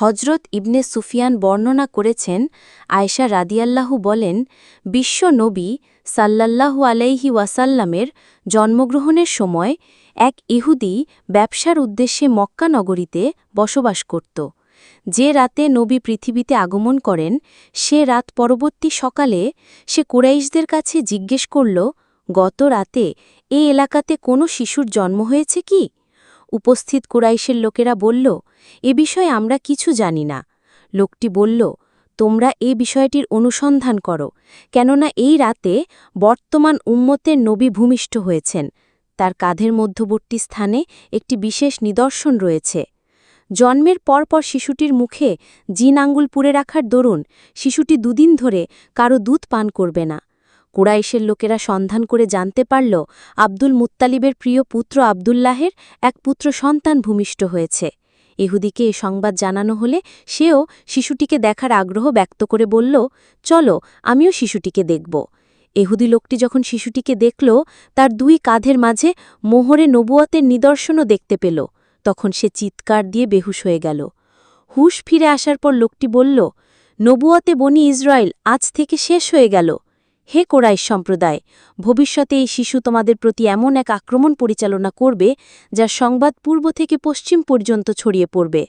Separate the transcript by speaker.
Speaker 1: হজরত ইবনে সুফিয়ান বর্ণনা করেছেন, আয়েশা রাদিয়াল্লাহু বলেন, বিশ্ব নবী সাল্লাল্লাহু আলাইহি ওয়াসাল্লামের জন্মগ্রহণের সময় এক ইহুদি ব্যবসার উদ্দেশ্যে মক্কা নগরীতে বসবাস করত। যে রাতে নবী পৃথিবীতে আগমন করেন, সে রাত পরবর্তী সকালে সে কুরাইশদের কাছে জিজ্ঞেস করল, গত রাতে এ এলাকাতে কোনো শিশুর জন্ম হয়েছে কি? উপস্থিত কুরাইশের লোকেরা বলল, এ বিষয়ে আমরা কিছু জানি না। লোকটি বলল, তোমরা এ বিষয়টির অনুসন্ধান করো, কেননা এই রাতে বর্তমান উম্মতের নবী ভূমিষ্ঠ হয়েছেন। তার কাঁধের মধ্যবর্তী স্থানে একটি বিশেষ নিদর্শন রয়েছে। জন্মের পরপর শিশুটির মুখে জিন আঙ্গুল পুড়ে রাখার দরুন শিশুটি দুদিন ধরে কারও দুধ পান করবে না। কুরাইশের লোকেরা সন্ধান করে জানতে পারল, আব্দুল মুত্তালিবের প্রিয় পুত্র আবদুল্লাহের এক পুত্র সন্তান ভূমিষ্ঠ হয়েছে। ইহুদিকে এ সংবাদ জানানো হলে সেও শিশুটিকে দেখার আগ্রহ ব্যক্ত করে বলল, চলো, আমিও শিশুটিকে দেখব। এহুদি লোকটি যখন শিশুটিকে দেখল, তার দুই কাঁধের মাঝে মোহরে নবুয়তের নিদর্শনও দেখতে পেল। তখন সে চিৎকার দিয়ে বেহুশ হয়ে গেল। হুশ ফিরে আসার পর লোকটি বলল, নবুয়তে বনি ইসরায়েল আজ থেকে শেষ হয়ে গেল। হে কোরাইশ সম্প্রদায়, ভবিষ্যতে এই শিশু তোমাদের প্রতি এমন এক আক্রমণ পরিচালনা করবে, যার সংবাদ পূর্ব থেকে পশ্চিম পর্যন্ত ছড়িয়ে পড়বে।